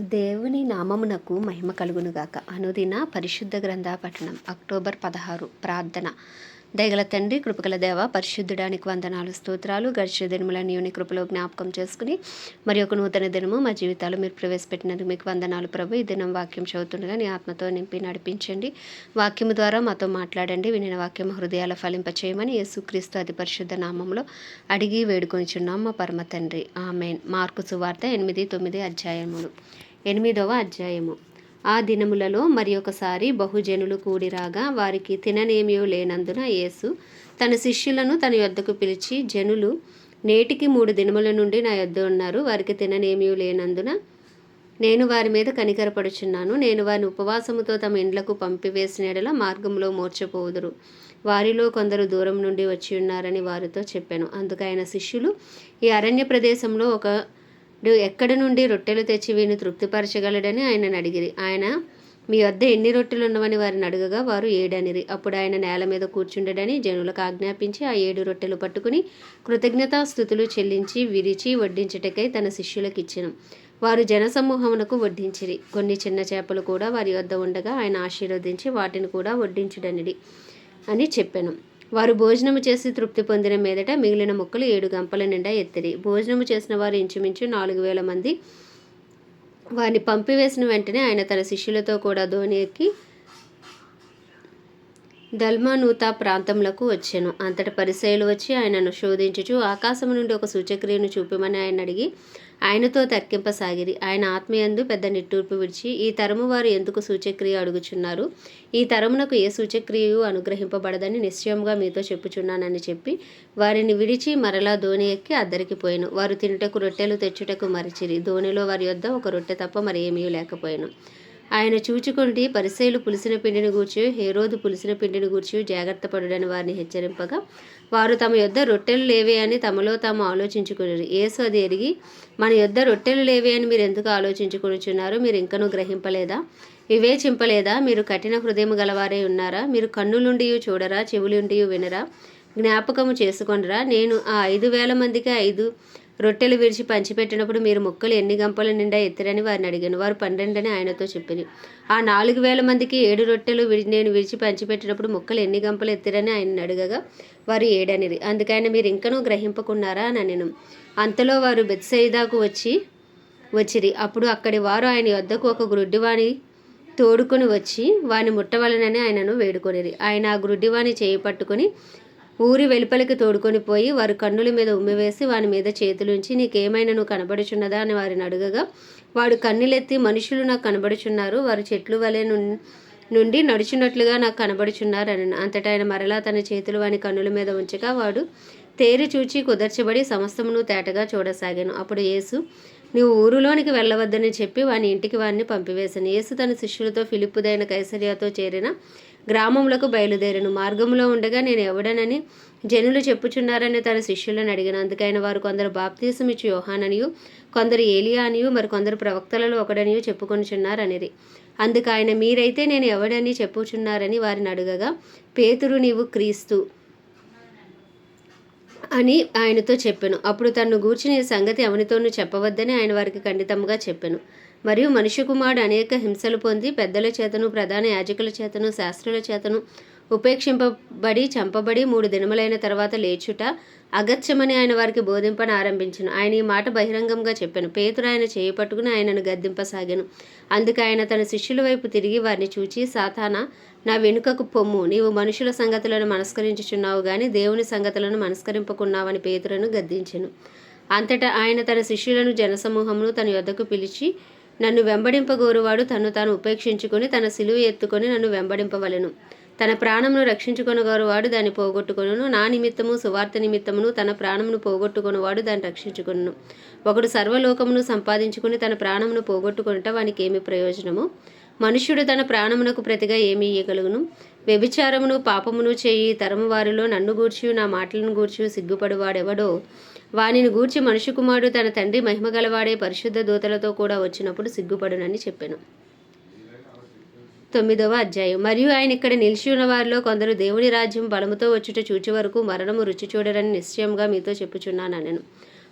దేవుని నామమునకు మహిమ కలుగునుగాక. అనుదిన పరిశుద్ధ గ్రంథ పఠనం అక్టోబర్ పదహారు ప్రార్థన. దయగల తండ్రి కృపగల దేవ పరిశుద్ధుడానికి వందనాలు స్తోత్రాలు గడిచిన దినములని యూని కృపలో జ్ఞాపకం చేసుకుని మరి ఒక నూతన దినము మా జీవితాలు మీరు ప్రవేశపెట్టినందుకు మీకు వందనాలు ప్రభు. ఈ దినం వాక్యం చదువుతుండగా నీ ఆత్మతో నింపి నడిపించండి. వాక్యము ద్వారా మాతో మాట్లాడండి. వినిన వాక్యం హృదయాల ఫలింప చేయమని యేసుక్రీస్తు అతి పరిశుద్ధ నామంలో అడిగి వేడుకొనిచున్నాం మా పరమ తండ్రి. ఆమెన్. మార్కు సువార్త ఎనిమిది తొమ్మిది అధ్యాయములు. ఎనిమిదవ అధ్యాయము. ఆ దినములలో మరి ఒకసారి బహుజనులు కూడిరాగా వారికి తిననేమియో లేనందున యేసు తన శిష్యులను తన యొద్దకు పిలిచి జనులు నేటికి మూడు దినముల నుండి నా యొద్ద ఉన్నారు. వారికి తిననేమియో లేనందున నేను వారి మీద కనికరపడుచున్నాను. నేను వారిని ఉపవాసముతో తమ ఇండ్లకు పంపివేసిన ఎడల మార్గంలో మోర్చపోదురు. వారిలో కొందరు దూరం నుండి వచ్చి ఉన్నారని వారితో చెప్పాను. అందుకైన శిష్యులు ఈ అరణ్య ప్రదేశంలో ఒక ఎక్కడ నుండి రొట్టెలు తెచ్చి వీని తృప్తిపరచగలడని ఆయనను అడిగిరి. ఆయన మీ వద్ద ఎన్ని రొట్టెలు ఉన్నవని వారిని అడగగా వారు ఏడనిరి. అప్పుడు ఆయన నేల మీద కూర్చుండడని జనులకు ఆజ్ఞాపించి ఆ ఏడు రొట్టెలు పట్టుకుని కృతజ్ఞతాస్థుతులు చెల్లించి విరిచి వడ్డించుటకై తన శిష్యులకు ఇచ్చిన. వారు జనసమూహమునకు వడ్డించిరి. కొన్ని చిన్న చేపలు కూడా వారి వద్ద ఉండగా ఆయన ఆశీర్వదించి వాటిని కూడా వడ్డించుడనిడి అని చెప్పాను. వారు భోజనము చేసి తృప్తి పొందిన మీదట మిగిలిన ముక్కలు ఏడు గంపల నిండా ఎత్తిరి. భోజనము చేసిన వారు ఇంచుమించు నాలుగు వేల మంది. వారిని పంపివేసిన వెంటనే ఆయన తన శిష్యులతో కూడా ధోని ఎక్కి దల్మానూతా ప్రాంతములకు వచ్చాను. అంతటి పరిసయలు వచ్చి ఆయనను శోధించుచు ఆకాశం నుండి ఒక సూచక్రియను చూపమని ఆయన అడిగి ఆయనతో తర్కింపసాగిరి. ఆయన ఆత్మయందు పెద్ద నిట్టూర్పు విడిచి ఈ తరము వారు ఎందుకు సూచక్రియ అడుగుచున్నారు? ఈ తరమునకు ఏ సూచక్రియు అనుగ్రహింపబడదని నిశ్చయంగా మీతో చెప్పుచున్నానని చెప్పి వారిని విడిచి మరలా ధోని ఎక్కి అద్దరికి పోయాను. వారు తినుటకు రొట్టెలు తెచ్చుటకు మరిచిరి. ధోనిలో వారి యొద్ద ఒక రొట్టె తప్ప మరి ఏమీ లేకపోయాను. ఆయన చూచుకుంటే పరిసైలు పులిసిన పిండిని గూర్చి హేరోదు పులిసిన పిండిని గూర్చి జాగ్రత్త పడుడని వారిని హెచ్చరింపగా వారు తమ యొద్ద రొట్టెలు లేవే అని తమలో తాము ఆలోచించుకున్నారు ఏసు అది ఎరిగి మన యొద్ద రొట్టెలు లేవే అని మీరు ఎందుకు ఆలోచించుకొనిచున్నారు? మీరు ఇంకనూ గ్రహింపలేదా? వివేచింపలేదా? మీరు కఠిన హృదయం గలవారే ఉన్నారా? మీరు కన్నులుండి చూడరా? చెవులుండి వినరా? జ్ఞాపకము చేసుకొనరా? నేను ఆ ఐదు వేల మందికి ఐదు రొట్టెలు విరిచి పంచిపెట్టినప్పుడు మీరు ముక్కలు ఎన్ని గంపల నిండా ఎత్తిరని వారిని అడిగాను. వారు పన్నెండని ఆయనతో చెప్పింది ఆ నాలుగు వేల మందికి ఏడు రొట్టెలు విరి నేను విరిచి పంచిపెట్టినప్పుడు ముక్కలు ఎన్ని గంపలు ఎత్తిరని ఆయన అడగగా వారు ఏడనిది అందుకైనా మీరు ఇంకనూ గ్రహింపకున్నారా అని నేను అంతలో వారు బెత్సైదాకు వచ్చి వచ్చిరి. అప్పుడు అక్కడి వారు ఆయన వద్దకు ఒక గ్రుడ్డివాణి తోడుకొని వచ్చి వాని ముట్టవలనని ఆయనను వేడుకొనిరి. ఆయన ఆ గ్రుడ్డివాణి చేయి పట్టుకొని ఊరి వెలుపలికి తోడుకొని పోయి వారి కన్నుల మీద ఉమ్మివేసి వాని మీద చేతులుంచి నీకేమైనా నువ్వు కనబడుచున్నదా? అని వారిని అడగగా వాడు కన్నులెత్తి మనుషులు నాకు కనబడుచున్నారు. వారు చెట్లు వలె నుండి నడుచున్నట్లుగా నాకు కనబడుచున్నారు అని అంతటా ఆయన మరలా తన చేతులు వాని కన్నుల మీద ఉంచగా వాడు తేరి చూచి కుదర్చబడి సమస్తమును తేటగా చూడసాగాను. అప్పుడు యేసు నీవు ఊరులోనికి వెళ్ళవద్దని చెప్పి వాని ఇంటికి వారిని పంపివేశాను. యేసు తన శిష్యులతో ఫిలిప్పుదైన కైసరియాతో చేరిన గ్రామములకు బయలుదేరను. మార్గంలో ఉండగా నేను ఎవడనని జనులు చెప్పుచున్నారని తన శిష్యులను అడిగిన. అందుకైన వారు కొందరు బాప్తీసం ఇచ్చి యోహాననియు కొందరు ఏలియా అనియు మరి కొందరు ప్రవక్తలలో ఒకడనియు చెప్పుకొనిచున్నారనిరి అందుకు ఆయన మీరైతే నేను ఎవడని చెప్పుచున్నారని వారిని అడగగా పేతురు నీవు క్రీస్తు అని ఆయనతో చెప్పాను. అప్పుడు తన్ను గూర్చిన సంగతి ఎవనితోనూ చెప్పవద్దని ఆయన వారికి ఖండితముగా చెప్పాను. మరియు మనుష్య కుమారుడు అనేక హింసలు పొంది పెద్దల చేతను ప్రధాన యాజకుల చేతను శాస్త్రుల చేతను ఉపేక్షింపబడి చంపబడి మూడు దినములైన తర్వాత లేచుట అగత్యమని ఆయన వారికి బోధింపన ఆరంభించను. ఆయన ఈ మాట బహిరంగంగా చెప్పాను. పేతురు ఆయన చేయి పట్టుకుని ఆయనను గద్దింపసాగాను. అందుకు ఆయన తన శిష్యుల వైపు తిరిగి వారిని చూచి సాతాన నా వెనుకకు పొమ్ము. నీవు మనుషుల సంగతులను మనస్కరించుచున్నావు గాని దేవుని సంగతులను మనస్కరింపకున్నావని పేతురను గద్దించెను. అంతటా ఆయన తన శిష్యులను జనసమూహమును తన యొద్దకు పిలిచి నన్ను వెంబడింపగోరువాడు తను తాను ఉపేక్షించుకొని తన సిలువ ఎత్తుకొని నన్ను వెంబడింపవలెను. తన ప్రాణమును రక్షించుకొనగోరువాడు దాన్ని పోగొట్టుకొనును. నా నిమిత్తము సువార్త నిమిత్తమును తన ప్రాణమును పోగొట్టుకొనువాడు దాన్ని రక్షించుకును ఒకడు సర్వలోకమును సంపాదించుకుని తన ప్రాణమును పోగొట్టుకునట వానికి ఏమి ప్రయోజనము? మనుష్యుడు తన ప్రాణమునకు ప్రతిగా ఏమి ఇయ్యగలుగును? వ్యభిచారమును పాపమును చేయి తరము వారిలో నన్ను గూర్చి నా మాటలను గూర్చి సిగ్గుపడువాడెవడో? వానిని గూర్చి మనుషు కుమారుడు తన తండ్రి మహిమగలవాడే పరిశుద్ధ దూతలతో కూడా వచ్చినప్పుడు సిగ్గుపడునని చెప్పాను. తొమ్మిదవ అధ్యాయం. మరియు ఆయన ఇక్కడ నిలిచి ఉన్న వారిలో కొందరు దేవుని రాజ్యం బలముతో వచ్చుట చూచి వరకు మరణము రుచి చూడరని నిశ్చయంగా మీతో చెప్పుచున్నాను నేను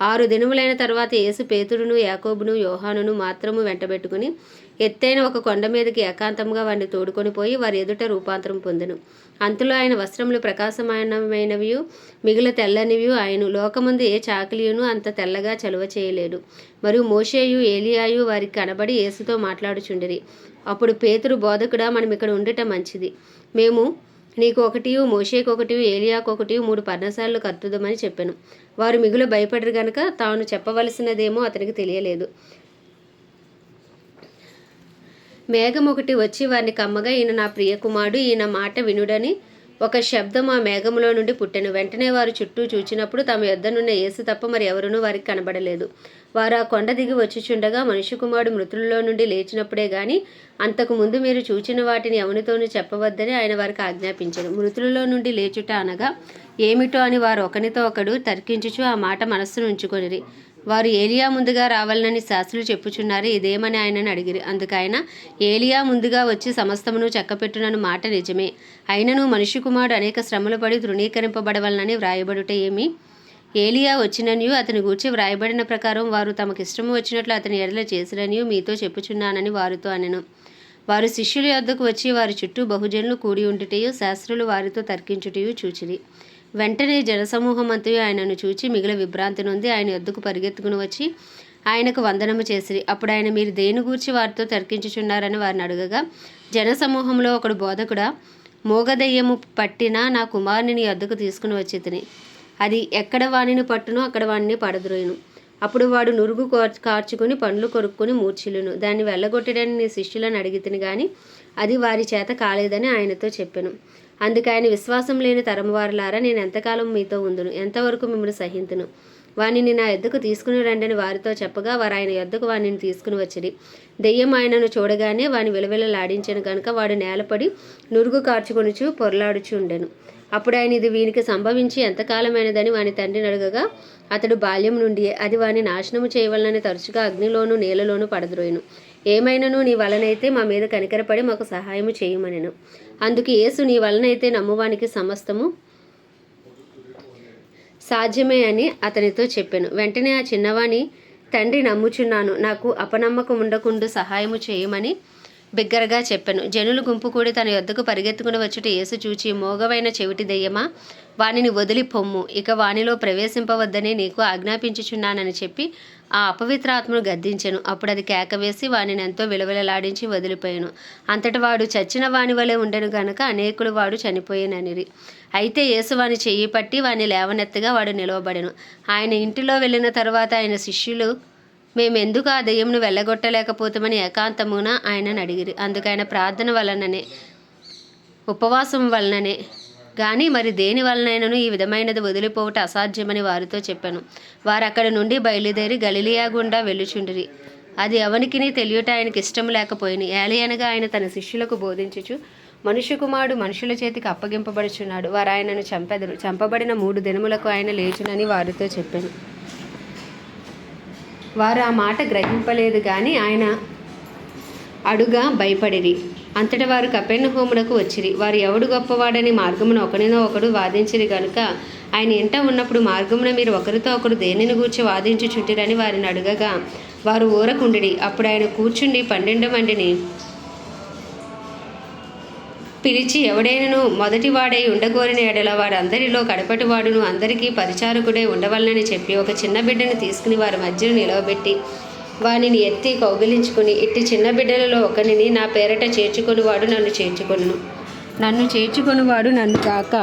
ఆరు దినములైన తర్వాత యేసు పేతుడును యాకోబును యోహానును మాత్రము వెంటబెట్టుకుని ఎత్తైన ఒక కొండ మీదకి ఏకాంతంగా వారిని తోడుకొని పోయి వారి ఎదుట రూపాంతరం పొందెను. అంతలో ఆయన వస్త్రములు ప్రకాశమానమైనవి మిగిలిన తెల్లనివి ఆయన లోకముందు ఏ చాకలియును అంత తెల్లగా చలువ చేయలేడు. మరియు మోషేయు ఏలియాయు వారికి కనబడి యేసుతో మాట్లాడుచుండిరి. అప్పుడు పేతురు బోధకుడా మనం ఇక్కడ ఉండటం మంచిది. మేము నీకు ఒకటి మోషేకు ఒకటి ఏలియాకు ఒకటి మూడు పర్ణశాలలు కట్టుదమని చెప్పాను. వారు మిగులు భయపడరు గనక తాను చెప్పవలసినదేమో అతనికి తెలియలేదు. మేఘం ఒకటి వచ్చి వారిని కమ్మగా ఈయన నా ప్రియకుమారుడు ఈయన మాట వినుడని ఒక శబ్దం ఆ మేఘములో నుండి పుట్టెను. వెంటనే వారు చుట్టూ చూచినప్పుడు తమ యొద్దనున్న యేసు తప్ప మరి ఎవరునూ వారికి కనబడలేదు. వారు ఆ కొండ దిగి వచ్చుచుండగా మనుష్య కుమారుడు మృతుల్లో నుండి లేచినప్పుడే గాని అంతకు ముందు మీరు చూచిన వాటిని ఎవరితోనూ చెప్పవద్దని ఆయన వారికి ఆజ్ఞాపించారు. మృతులలో నుండి లేచుట అనగా ఏమిటో అని వారు ఒకనితో ఒకడు తర్కించుచు ఆ మాట మనస్సును ఉంచుకొనిరి. వారు ఏలియా ముందుగా రావాలని శాస్త్రులు చెప్పుచున్నారు. ఇదేమని ఆయనను అడిగిరి? అందుకైన ఏలియా ముందుగా వచ్చి సమస్తమును చక్కపెట్టునను మాట నిజమే. అయినను మనిషి కుమారుడు అనేక శ్రమలు పడి తృణీకరింపబడవలనని వ్రాయబడుట ఏమి? ఏలియా వచ్చిననియు అతని గూర్చి వ్రాయబడిన ప్రకారం వారు తమకిష్టము వచ్చినట్లు అతని ఎడల చేసిరనియు మీతో చెప్పుచున్నానని వారితో అనెను. వారు శిష్యుల యొద్దకు వచ్చి వారి చుట్టూ బహుజనులు కూడి ఉండుటయు శాస్త్రులు వారితో తర్కించుటయు చూచిరి. వెంటనే జనసమూహం అంతయు ఆయనను చూచి మిగిల విభ్రాంతి నుండి ఆయన ఎద్దుకు పరిగెత్తుకుని వచ్చి ఆయనకు వందనము చేసిరి. అప్పుడు ఆయన మీరు దేని గూర్చి వారితో తర్కించుచున్నారని వారిని అడగగా జనసమూహంలో ఒకడు బోధకుడా మోగదయ్యము పట్టిన నా కుమారుని అద్దకు తీసుకుని వచ్చి తిని అది ఎక్కడ వానిని పట్టునో అక్కడ వాణిని పడద్రోయును. అప్పుడు వాడు నురుగు కార్చుకుని పండ్లు కొరుక్కుని మూర్చిలును దాన్ని వెళ్ళగొట్టడని నీ శిష్యులను అడిగితిని కానీ అది వారి చేత కాలేదని ఆయనతో చెప్పాను. అందుకు ఆయన విశ్వాసం లేని తరమవారులారా నేను ఎంతకాలం మీతో ఉందును? ఎంతవరకు మిమ్మల్ని సహింతును? వానిని నా ఎద్దకు తీసుకుని రండని వారితో చెప్పగా వారు ఆయన ఎద్దకు వానిని తీసుకుని వచ్చిరి. దెయ్యం ఆయనను చూడగానే వాని విలవిలలాడించను కనుక వాడు నేలపడి నురుగు కార్చుకొనుచు పొరలాడుచు ఉండెను. అప్పుడు ఆయన ఇది వీనికి సంభవించి ఎంతకాలమైనదని వాని తండ్రిని అడగగా అతడు బాల్యం నుండి అది వాని నాశనము చేయవలనని తరచుగా అగ్నిలోను నీళ్ళలోను పడద్రోయను. ఏమైనను నీ వలనైతే మా మీద కనికరపడి మాకు సహాయము చేయమనెను. అందుకు యేసు నీ వలనైతే నమ్మువానికి సమస్తము సాధ్యమే అని అతనితో చెప్పాను. వెంటనే ఆ చిన్నవాణి తండ్రి నమ్ముచున్నాను. నాకు అపనమ్మకం ఉండకుండా సహాయము చేయమని బిగ్గరగా చెప్పాను. జనులు గుంపు కూడి తన యొద్దకు పరిగెత్తుకుని వచ్చుట యేసు చూచి మోగవైన చెవిటి దెయ్యమా? వానిని వదిలి పొమ్ము. ఇక వానిలో ప్రవేశింపవద్దని నీకు ఆజ్ఞాపించుచున్నానని చెప్పి ఆ అపవిత్రాత్మను గద్దించెను. అప్పుడు అది కేకవేసి వానిని ఎంతో విలవిలలాడించి వదిలిపోయాను. అంతటి వాడు చచ్చిన వాని వలె ఉండెను గనుక అనేకులు వాడు చనిపోయిననిరి. అయితే యేసు వాని చెయ్యి పట్టి వాని లేవనెత్తగా వాడు నిలవబడెను. ఆయన ఇంటిలో వెళ్ళిన తర్వాత ఆయన శిష్యులు మేమెందుకు ఆ దెయ్యంను వెళ్ళగొట్టలేకపోతామని ఏకాంతమున ఆయనను అడిగిరి. అందుకైన ప్రార్థన వలననే ఉపవాసం వలననే. కానీ మరి దేని వలనైనను ఈ విధమైనది వదిలిపోవట అసాధ్యమని వారితో చెప్పాను. వారు అక్కడి నుండి బయలుదేరి గలిలియా గుండా వెళ్ళుచుండిరి. అది ఎవనికిని తెలియట ఆయనకి ఇష్టం లేకపోయింది ఏలయనగా ఆయన తన శిష్యులకు బోధించుచు మనుష్య కుమారుడు మనుషుల చేతికి అప్పగింపబడుచున్నాడు. వారు ఆయనను చంపెదరు. చంపబడిన మూడు దినములకు ఆయన లేచునని వారితో చెప్పాను. వారు ఆ మాట గ్రహింపలేదు కానీ ఆయన అడుగా భయపడిరి. అంతటి వారు కపెన్న హోమునకు వచ్చిరి. వారు ఎవడు గొప్పవాడని మార్గమున ఒకనినో ఒకడు వాదించిరి గనుక ఆయన ఇంట ఉన్నప్పుడు మార్గమున మీరు ఒకరితో ఒకరు దేనిని గూర్చి వాదించుచుంటిరని వారిని అడగగా వారు ఊరకుండిడి అప్పుడు ఆయన కూర్చుండి పన్నెండు మందిని పిలిచి ఎవడైనను మొదటి వాడై ఉండగోరిన ఎడల వాడందరిలో కడపటి వాడును అందరికీ పరిచారకుడై ఉండవలనని చెప్పి ఒక చిన్న బిడ్డను తీసుకుని వారి మధ్యను నిలవబెట్టి వానిని ఎత్తి కౌగిలించుకుని ఇట్టి చిన్న బిడ్డలలో ఒకనిని నా పేరట చేర్చుకొనివాడు నన్ను చేర్చుకొనును. నన్ను చేర్చుకొనివాడు నన్ను కాక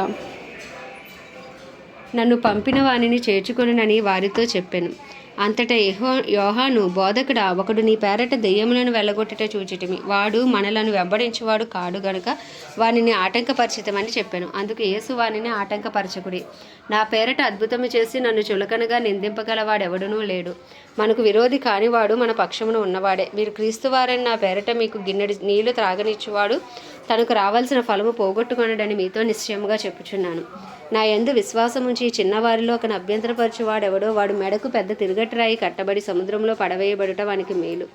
నన్ను పంపిన వానిని చేర్చుకొనునని వారితో చెప్పాను. అంతటా యహో యోహాను బోధకుడా ఒకడు నీ పేరట దెయ్యములను వెళ్ళగొట్టుట చూచిటిమి వాడు మనలను వెంబడించేవాడు కాడు గనుక వానిని ఆటంకపరిచితమని చెప్పాను. అందుకు యేసు వానిని ఆటంకపరచకుడి. నా పేరట అద్భుతము చేసి నన్ను చులకనగా నిందింపగలవాడెవడనూ లేడు. మనకు విరోధి కానివాడు మన పక్షమును ఉన్నవాడే. మీరు క్రీస్తువారని నా పేరట మీకు గిన్నెడి నీళ్ళు త్రాగనిచ్చేవాడు తనకు రావాల్సిన ఫలము పోగొట్టుకొనడని మీతో నిశ్చయముగా చెప్పుచున్నాను. నా యందు విశ్వాసం ఉంచి చిన్నవారిలో ఒక అభ్యంతరపరచువాడెవడో వాడు మెడకు పెద్ద తిరుగట్రాయి కట్టబడి సముద్రంలో పడవేయబడుట వానికి మేలు.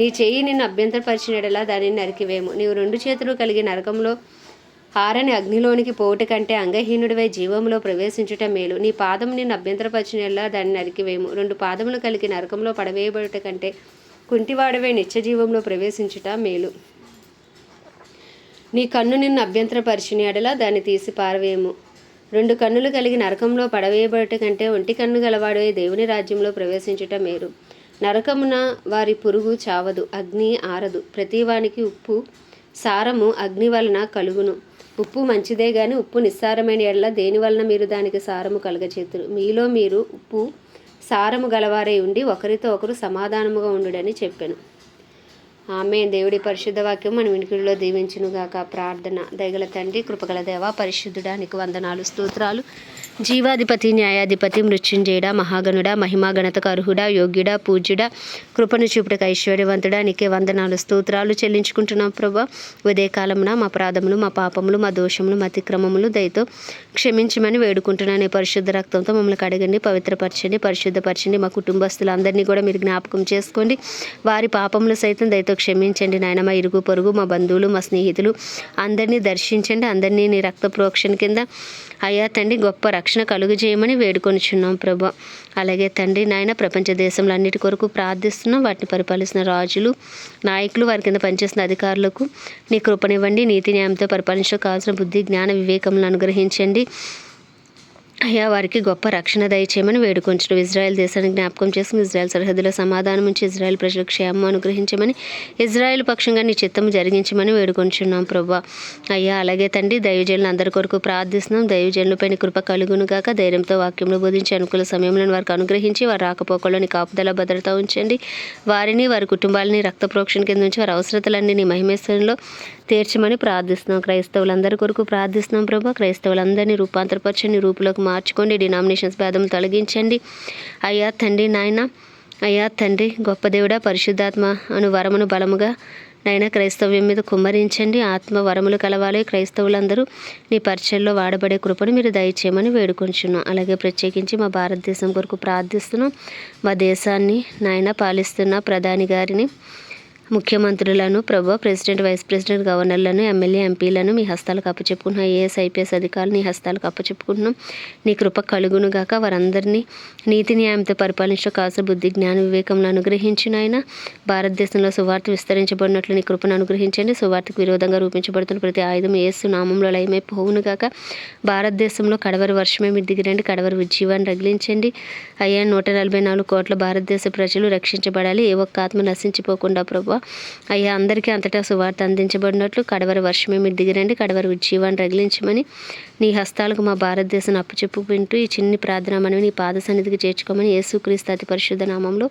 నీ చెయ్యి నిన్ను అభ్యంతరపరిచినడలా దానిని నరికివేము. నీవు రెండు చేతులు కలిగి నరకంలో ఆరని అగ్నిలోనికి పోవుట కంటే అంగహీనుడివై జీవంలో ప్రవేశించుట మేలు. నీ పాదం నిన్ను అభ్యంతరపరిచినలా దాన్ని నరికివేము. రెండు పాదములు కలిగి నరకంలో పడవేయబడుట కంటే కుంటివాడవై నిత్యజీవంలో ప్రవేశించుట మేలు. నీ కన్ను నిన్ను అభ్యంతరపరిచిన ఎడల దాన్ని తీసి పారవేయము. రెండు కన్నులు కలిగి నరకంలో పడవేయబడట కంటే ఒంటి కన్ను గలవాడే దేవుని రాజ్యంలో ప్రవేశించుట మేరు నరకమున వారి పురుగు చావదు అగ్ని ఆరదు. ప్రతివానికి ఉప్పు సారము అగ్ని వలన కలుగును. ఉప్పు మంచిదే గాని ఉప్పు నిస్సారమైన ఎడల దేని వలన మీరు దానికి సారము కలగచేతురు? మీలో మీరు ఉప్పు సారము గలవారై ఉండి ఒకరితో ఒకరు సమాధానముగా ఉండుడని చెప్పాను. ఆమె దేవుడి పరిశుద్ధ వాక్యం మన వినికిడిలో దీవించునుగాక. ప్రార్థన దయగల తండ్రి కృపగల దేవ పరిశుద్ధుడానికి వందనాలు స్తోత్రాలు. జీవాధిపతి న్యాయాధిపతి మృత్యుంజయుడ మహాగణుడ మహిమాగణతకు అర్హుడా యోగ్యుడ పూజ్యుడ కృపను చూపుటకు ఐశ్వర్యవంతుడా నీకే వందనాలు స్తోత్రాలు చెల్లించుకుంటున్నాం ప్రభా. ఉదయకాలమున మా ప్రాధములు మా పాపములు మా దోషములు మా అతిక్రమములు దయతో క్షమించమని వేడుకుంటున్నాను. ఈ పరిశుద్ధ రక్తంతో మమ్మల్ని కడగండి పవిత్రపరచండి పరిశుద్ధపరచండి. మా కుటుంబస్తులందరినీ కూడా మీరు జ్ఞాపకం చేసుకోండి. వారి పాపములు సైతం దయతో క్షమించండి. నాయన మా ఇరుగు పొరుగు మా బంధువులు మా స్నేహితులు అందరినీ దర్శించండి. అందరినీ నీ రక్త ప్రోక్షణ కింద అయ్యా తండ్రి గొప్ప రక్షణ కలుగు చేయమని వేడుకొనిచున్నాం ప్రభా. అలాగే తండ్రి నాయన ప్రపంచ దేశంలో అన్నిటి కొరకు ప్రార్థిస్తున్నాం. వాటిని పరిపాలిస్తున్న రాజులు నాయకులు వారి కింద పనిచేస్తున్న అధికారులకు నీ కృపనివ్వండి. నీతి న్యాయంతో పరిపాలించడం కావాల్సిన బుద్ధి జ్ఞాన వివేకములను అనుగ్రహించండి. అయ్యా వారికి గొప్ప రక్షణ దయచేయమని వేడుకొంచడం ఇజ్రాయెల్ దేశాన్ని జ్ఞాపకం చేసుకుని ఇజ్రాయెల్ సరిహద్దులో సమాధానం ఉంచి ఇజ్రాయెల్ ప్రజల క్షేమం అనుగ్రహించమని ఇజ్రాయెల్ పక్షంగా నీ చిత్తం జరిగించమని వేడుకొంచున్నాం ప్రభా. అయ్యా అలాగే తండ్రి దైవజనులు అందరి కొరకు ప్రార్థిస్తున్నాం. దైవజనులపైన కృప కలుగును గాక. ధైర్యంతో వాక్యంలో బోధించి అనుకూల సమయంలో వారికి అనుగ్రహించి వారి రాకపోకలోని కాపుదల భద్రత ఉంచండి. వారిని వారి కుటుంబాలని రక్త ప్రోక్షణ కింద నుంచి వారి అవసరతలన్నీ నీ మహిమేశ్వరంలో తీర్చమని ప్రార్థిస్తున్నాం. క్రైస్తవులందరి కొరకు ప్రార్థిస్తున్నాం ప్రభా. క్రైస్తవులందరినీ రూపాంతరపరచని రూపులోకి మార్చుకోండి. డినామినేషన్స్ భేదం తొలగించండి. అయ్యా తండ్రి నాయన అయ్యా తండ్రి గొప్ప దేవుడా పరిశుద్ధాత్మ అను వరమును బలముగా నైనా క్రైస్తవ్యం మీద కుమ్మరించండి. ఆత్మ వరములు కలవాలి క్రైస్తవులందరూ. నీ పరిచయంలో వాడబడే కృపను మీరు దయచేయమని వేడుకొంచున్నాం అలాగే ప్రత్యేకించి మా భారతదేశం కొరకు ప్రార్థిస్తున్నాం. మా దేశాన్ని నాయన పాలిస్తున్న ప్రధాని గారిని ముఖ్యమంత్రులను ప్రభు ప్రెసిడెంట్ వైస్ ప్రెసిడెంట్ గవర్నర్లను ఎమ్మెల్యే ఎంపీలను మీ హస్తాలకు అప్పచెప్పుకుంటున్నాం ఏఎస్ ఐపీఎస్ అధికారులు నీ హస్తాలకు అప్పచెప్పుకుంటున్నాం నీ కృప కలుగునుగాక వారందరినీ నీతి న్యాయంతో పరిపాలించడం కాసు బుద్ధి జ్ఞాన వివేకంను అనుగ్రహించిన ఆయన భారతదేశంలో సువార్త విస్తరించబడినట్లు నీ కృపను అనుగ్రహించండి. సువార్తకు విరోధంగా రూపించబడుతున్న ప్రతి ఆయుధం ఏసు నామంలో లయమై పోవును భారతదేశంలో కడవరి వర్షమే మీరు దిగిరండి. కడవరి ఉజ్జీవాన్ని రగిలించండి. అయ్యా నూట నలభై నాలుగు కోట్ల భారతదేశ ప్రజలు రక్షించబడాలి. ఏ ఒక్క ఆత్మ నశించిపోకుండా ప్రభు అయ్యా అందరికీ అంతటా సువార్త అందించబడినట్లు కడవరి వర్షమే మీరు దిగిరండి కడవరి ఉజ్జీవాన్ని రగిలించమని. నీ హస్తాలకు మా భారతదేశం అప్పచెప్పుకుంటూ ఈ చిన్ని ప్రార్థన మనవి నీ పాద సన్నిధికి చేర్చుకోమని యేసుక్రీస్తు అతి పరిశుద్ధ నామంలో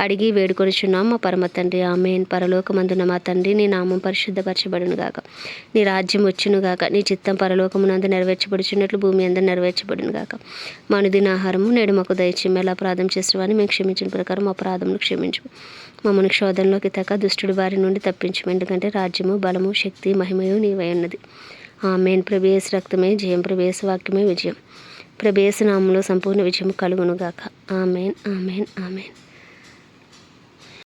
అడిగి వేడుకొనిచున్నాం. మా పరమ తండ్రి ఆమెన్. పరలోకమందున్న మా తండ్రి నీ నామం పరిశుద్ధపరచబడును గాక. నీ రాజ్యం వచ్చును గాక. నీ చిత్తం పరలోకమునందు నెరవేర్చబడుచున్నట్లు భూమి అందరూ నెరవేర్చబడును గాక. మనుదిన ఆహారము నేడు మాకు దయచేయం ఎలా ప్రార్థన చేసేవాని మేము క్షమించిన ప్రకారం మా ప్రార్థనలు క్షమించు మమ్మను క్షోధంలోకి తక్క దుష్టుడి వారి నుండి తప్పించము. ఎందుకంటే రాజ్యము బలము శక్తి మహిమయు నీవై ఉన్నది. ఆమెన్. ప్రభేస్ రక్తమే జయం. ప్రభేస్ వాక్యమే విజయం. ప్రభేస్ నామంలో సంపూర్ణ విజయం కలుగునుగాక ఆమెన్. ఆమెన్. ఆమెన్.